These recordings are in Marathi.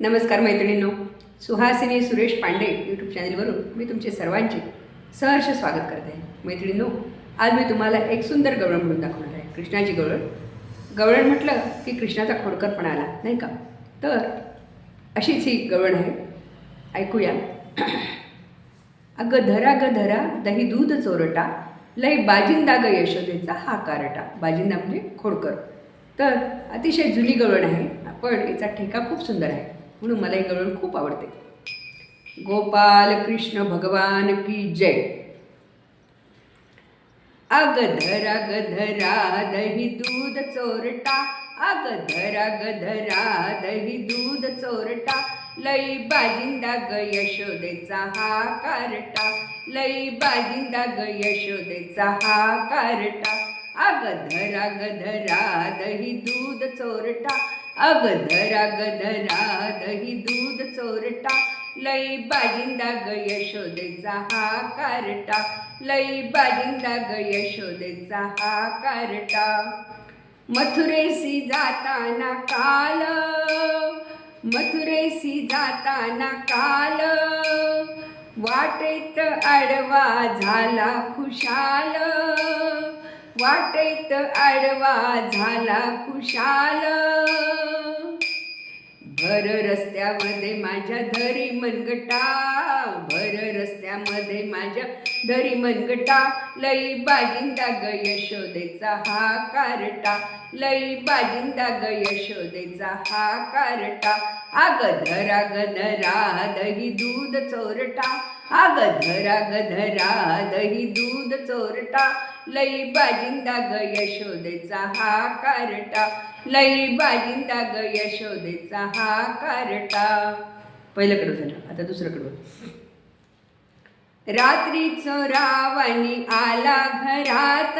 नमस्कार मैत्रिणींनो सुहासिनी सुरेश पांडे यूट्यूब चॅनलवरून मी तुमचे सर्वांचे सहर्ष स्वागत करते मैत्रिणींनो आज मी तुम्हाला एक सुंदर गवळण म्हणून दाखवणार आहे. कृष्णाची गवळण. गवळण म्हटलं की कृष्णाचा खोडकरपणा आला नाही का? तर अशीच ही गवळण आहे. ऐकूया. अगं धरा ग धरा दही दूध चोरटा लय बाजिंदा ग यशोदेचा हा कारटा. बाजिंदा म्हणजे खोडकर. तर अतिशय जुनी गवळण आहे. पण याचा ठेका खूप सुंदर आहे. म्हणून मला हे गवळण खूप आवडते. गोपाल कृष्ण भगवान की जय. अग धरा ग दही दूध चोरटा. अग धरा ग दही दूध चोरटा. लई बाजिंदा ग यशोदेचा हा कारटा. लई बाजिंदा ग यशोदेचा हा कारटा. अग धरा ग दही दूध चोरटा. अगदरा गदरा दही दूध चोरटा लई बाजिंदा ग यशोदेचा हा कारटा. लई बाजिंदा ग यशोदेचा हा कारटा. मथुरेसी जाताना काल मथुरेसी जाताना काल वाटेत आडवा झाला खुशाल. वाटेत आडवा झाला खुशाल. भर रस्त्यामध्ये माझ्या धरी मनगटा भर रस्त्यामध्ये माझ्या धरी मनगटा. लई बाजिंदा ग यशोदेचा हा कारटा लई बाजिंदा ग यशोदेचा हा कारटा. आग धरा ग धरा दही दूध चोरटा आग धरा ग धरा दही दूध चोरटा. लई बाजिंदा ग यशोदेचा हा कारटा. लई बाजिंदा ग यशोदेचा हा कारटा. पहिलं झालं आता दुसरं रात्री चोरावानी आला घरात.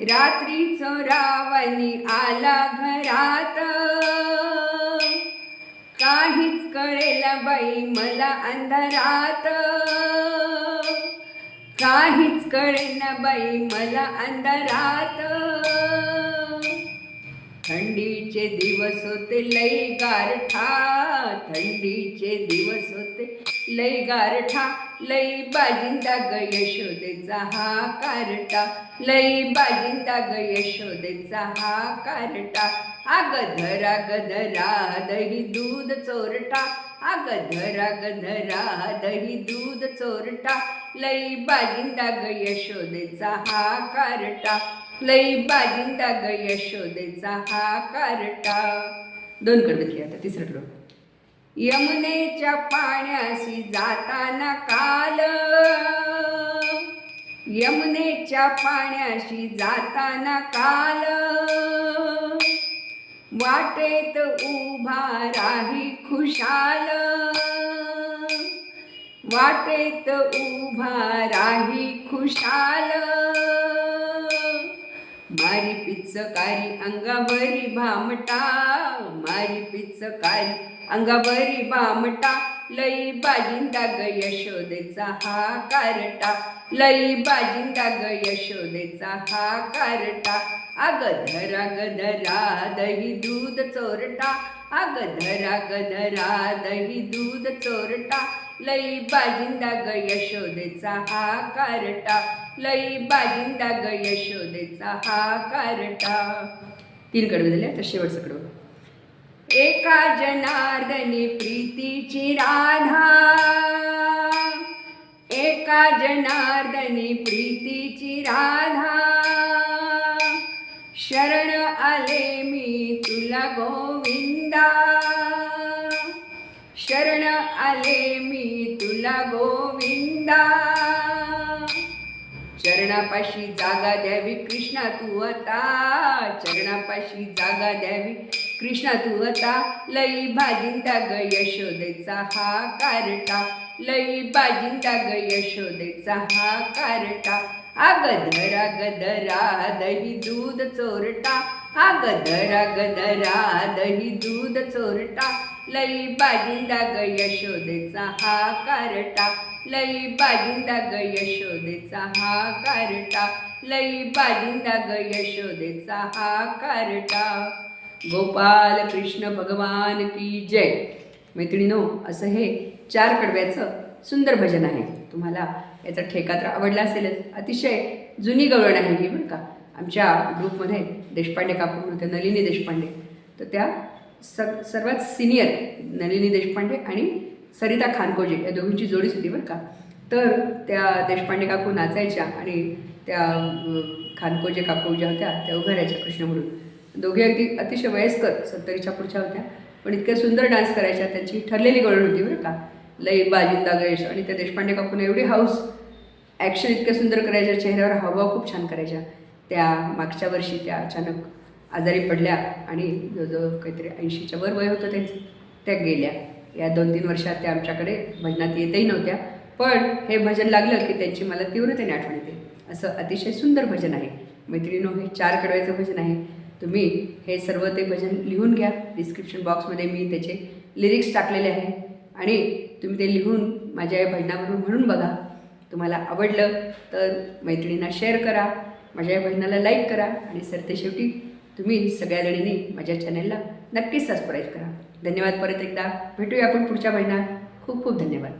रात्री चोरावानी आला घरात. काहीच कळेल बाई मला अंधारात. काहीच कळेना बाई मला अंधारात. थंडीचे दिवस होते लई गारठा. थंडीचे दिवस होते लई गारठा लई बाजिंदा ग यशोदेचा हा कारटा लई बाजिंदा ग यशोदेचा हा कारटा आग धरा गधरा दही दूध चोरटा आग धरा गधरा दही दूध चोरटा लई बाजिंदा ग यशोदेचा हा कारटा लई बाजिंदा ग यशोदेचा हा कारटा दोन कडवे आता तिसरं यमुनेच्या पाण्याशी जाताना काल. यमुनेच्या पाण्याशी जाताना काल. वाटेत उभा राही खुशाल. वाटेत उभा राही खुशाल. मारी पिचकारी अंगावरी भामटा मारी पिचकारी अंगावरी बामटा लई बाजिंदा ग यशोदेचा हा कारटा. लई बाजिंदा ग यशोदेचा हा कारटा. अग धरा ग धरा दही दूध चोरटा. अग धरा ग धरा दही दूध चोरटा. लई बाजिंदा ग यशोदेचा हा कारटा. लई बाजिंदा ग यशोदेचा हा कारटा. तीन कडवे दिले तर शेवटचं कडवं. एका जनार्दनी प्रीतीची राधा. एका जनार्दनी प्रीतीची राधा. शरण आले मी तुला गोविंदा. शरण आले मी तुला गोविंदा. चरणापाशी जागा द्यावी कृष्णा तू आता चरणापाशी जागा द्यावी कृष्णा तू होता लई बाजिंदा ग यशोदेचा हा कारटा. लई बाजिंदा ग यशोदेचा हा कारटा. आग गदरा ग दही दूध चोरटा. आग गदरा ग दही दूध चोरटा. लई बाजिंदा ग यशोदेचा हा कारटा. लई बाजिंदा ग यशोदेचा हा कारटा. लई बाजिंदा ग यशोदेचा हा कारटा. गोपाल कृष्ण भगवान की जय. मैत्रिणीनो असं हे चार कडव्याचं सुंदर भजन आहे. तुम्हाला याचा ठेका तर आवडला असेलच. अतिशय जुनी गवळण आहे ही बरं का. आमच्या ग्रुपमध्ये देशपांडे काकू होते नलिनी देशपांडे. तर त्या स सर्वात सिनियर नलिनी देशपांडे आणि सरिता खानकोजे या दोघींची जोडीच होती बरं का. तर त्या देशपांडे काकू नाचायच्या आणि त्या खानकोजे काकू ज्या होत्या त्या उभारायच्या कृष्ण म्हणून. दोघे अगदी अतिशय वयस्कर सत्तरीच्या पुढच्या होत्या. पण इतक्या सुंदर डान्स करायच्या त्यांची ठरलेली गळण होती बरं का. लई बाजिंदा गणेश आणि त्या देशपांडे काकूने एवढी हाऊस ॲक्शन इतक्या सुंदर करायच्या चेहऱ्यावर हावभाव खूप छान करायच्या. त्या मागच्या वर्षी त्या अचानक आजारी पडल्या आणि जवळजवळ काहीतरी ऐंशीच्या वर वय होतं त्यांचं. त्या गेल्या. या दोन तीन वर्षात त्या आमच्याकडे भजनात येतही नव्हत्या. पण हे भजन लागलं की त्यांची मला तीव्रतेने आठवण येते. असं अतिशय सुंदर भजन आहे. मैत्रिणीनो हे चार कडव्याचं भजन आहे. तुम्ही हे सर्व ते भजन लिहून घ्या. डिस्क्रिप्शन बॉक्समध्ये मी त्याचे लिरिक्स टाकलेले आहे. आणि तुम्ही ते लिहून माझ्या या भजनावरून म्हणून बघा. तुम्हाला आवडलं तर मैत्रिणींना शेअर करा. माझ्या या भजनाला लाईक करा. आणि सरते शेवटी तुम्ही सगळ्या जणींनी माझ्या चॅनलला नक्कीच सबस्क्राईब करा. धन्यवाद परत एकदा. भेटूया आपण पुढच्या भजनात खूप खूप धन्यवाद.